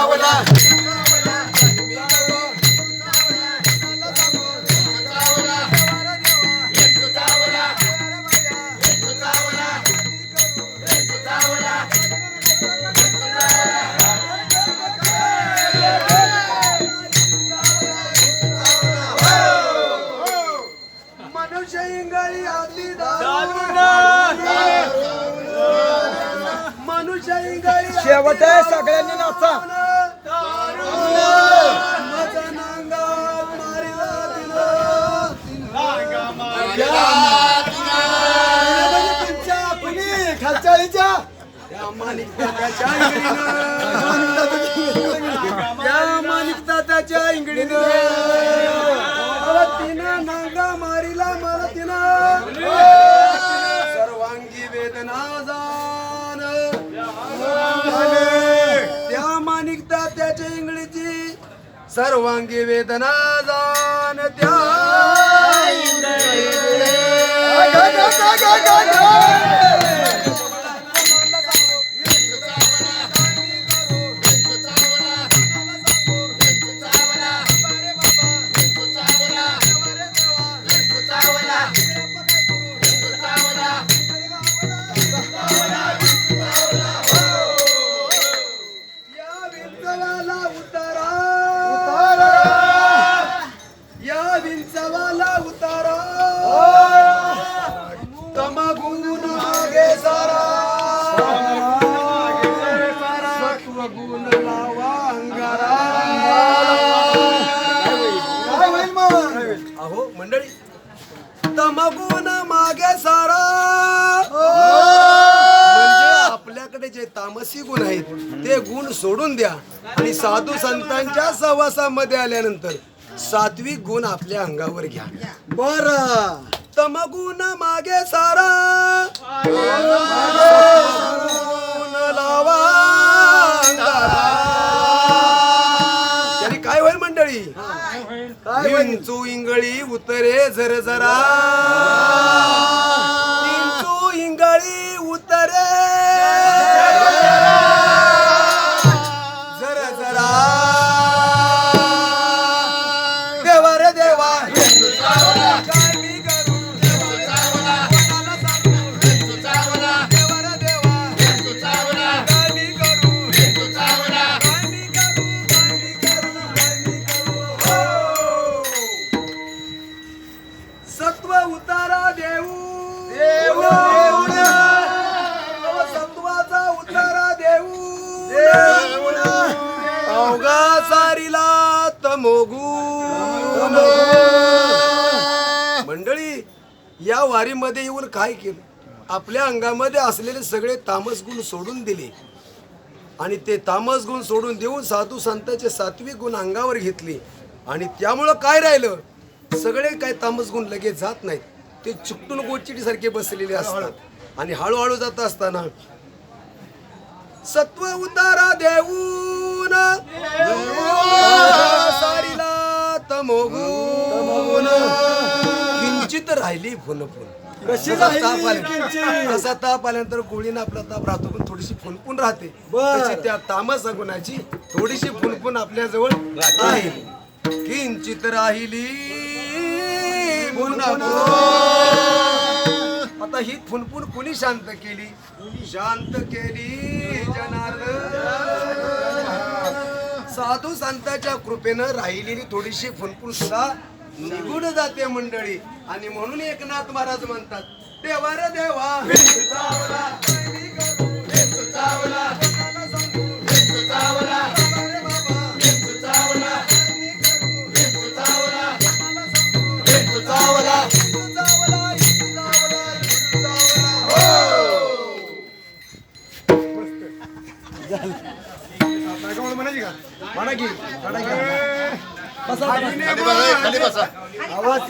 चावला शेवट सगळ्यांनी नाचा. मालिकता माणिक दादाच्या त्या तिनं नांगा मारिला मला तिनं सर्वांगी वेदना जाण. त्या माणिक त्याच्या इंगळीची सर्वांगी वेदना जाण. त्या सत्वगुण लावा अंगारा. काय होईल मग? अहो मंडळी तमागुण मागे सारा. म्हणजे आपल्याकडे जे तामसी गुण आहेत ते गुण सोडून द्या. आणि साधू संतांच्या सहवासामध्ये आल्यानंतर सात्विक गुण आपल्या अंगावर घ्या. बर. तमगुण मागे सारा. गुण लावा. अंगारा. त्याने काय होईल मंडळी? काय इंचू इंगळी उतरे झर झरा. इंचू इंगळी उतरे. मंडळी या वारीमध्ये येऊन काय केलं? आपल्या अंगामध्ये असलेले सगळे तामस गुण सोडून दिले. आणि ते तामस गुण सोडून देऊन साधू संतांचे सात्विक गुण अंगावर घेतले. आणि त्यामुळं काय राहिलं? सगळे काय तामस गुण लगेच जात नाहीत. ते चुकटून गोचिडी सारखे बसलेले असतात. आणि हळूहळू जात असताना सत्व उतारा देऊन सारीला तमोगुण. किंचित राहिली फुन फुन. कशी राहिली? ताप आला- किंचित? जसा ताप आल्यानंतर गोळीनं आपला ताप राहतो पण थोडीशी फुनफुन राहते. बर. तशी त्या तामस गुणाची थोडीशी फुनफुन आपल्या जवळ आहे. किंचित राहिली फुनफुन. आता ही फुनफुन कुणी शांत केली? शांत केली? जनार्दन. साधू संतांच्या कृपेनं राहिलेली थोडीशी फुनफुन सुद्धा निगुण जाते मंडळी. आणि म्हणून एकनाथ महाराज म्हणतात देवार देवा म्हणायची का? म्हणा की बसा खाली बसा आवाज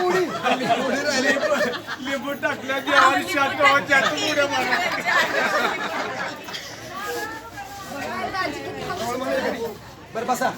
विसरत राहिली? कुडी लिंबू टाकल्या. शांत उड्या मारा. बरं बसा.